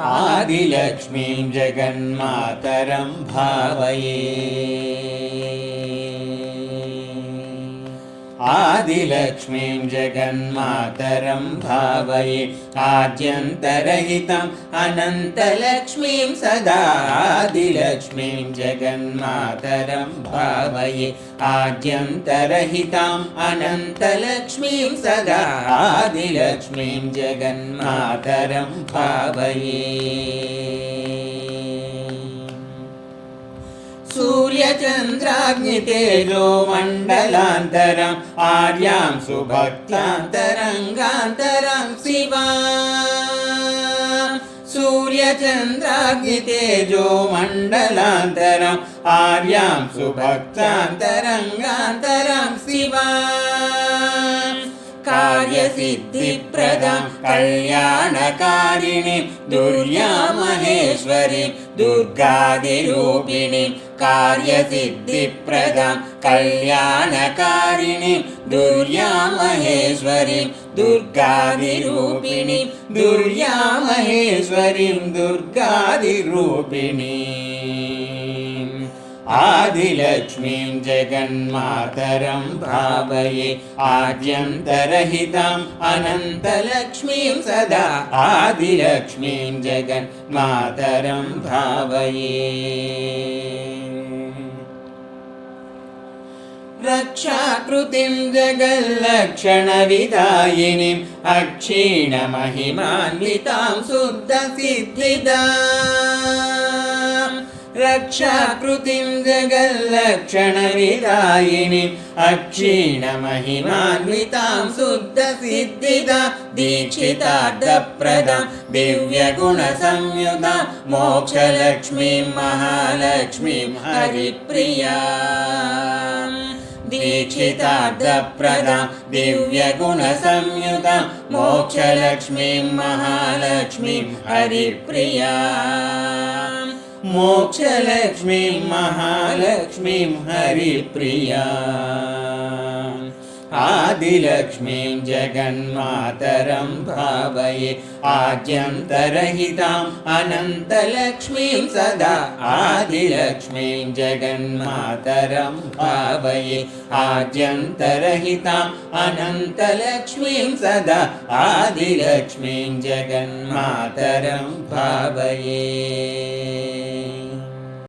आदिलक्ष्मीं जगन्मातरं भावये आदिलक्ष्मीं जगन्मातरं भावये आद्यन्तरहितम् अनन्तलक्ष्मीं सदा आदिलक्ष्मीं जगन्मातरं भावये आद्यन्तरहिताम् अनन्तलक्ष्मीं सदा आदिलक्ष्मीं जगन्मातरं भावये सूर्यचन्द्राग्नितेजो मण्डलान्तरम् आर्यां सुभक्त्यान्तरङ्गान्तरं शिवा सूर्यचन्द्राग्नितेजो मण्डलान्तरम् आर्यां सुभक्त्यान्तरङ्गान्तरं शिवा कार्यसिद्धिप्रदां कल्याणकारिणीं दुर्या महेश्वरीं दुर्गादिरूपिणीं कार्यसिद्धिप्रदां कल्याणकारिणीं दुर्या महेश्वरीं दुर्गादिरूपिणीं दुर्या महेश्वरीं दुर्गादिरूपिणीम् आदिलक्ष्मीं जगन्मातरं भावये आद्यन्तरहिताम् अनन्तलक्ष्मीं सदा आदिलक्ष्मीं जगन्मातरं भावये। रक्षाकृतिं जगल्लक्षणविदायिनीम् अक्षीणमहिमान्वितां शुद्धसिद्धिदा रक्षाकृतिं जगल्लक्षणविदायिनीम् अक्षीणमहिमान्वितां शुद्धसिद्धिदा दीक्षितार्थप्रदां दिव्यगुणसंयुधा मोक्षलक्ष्मीं महालक्ष्मीं हरिप्रिया। दीक्षितार्थप्रदा दिव्यगुणसंयुता मोक्षलक्ष्मीं महालक्ष्मीं हरिप्रिया मोक्षलक्ष्मीं महालक्ष्मीं हरिप्रिया। आदिलक्ष्मीं जगन्मातरं भावये आद्यन्तरहिताम् अनन्तलक्ष्मीं सदा। आदिलक्ष्मीं जगन्मातरं भावये आद्यन्तरहिताम् अनन्तलक्ष्मीं सदा। आदिलक्ष्मीं जगन्मातरं भावये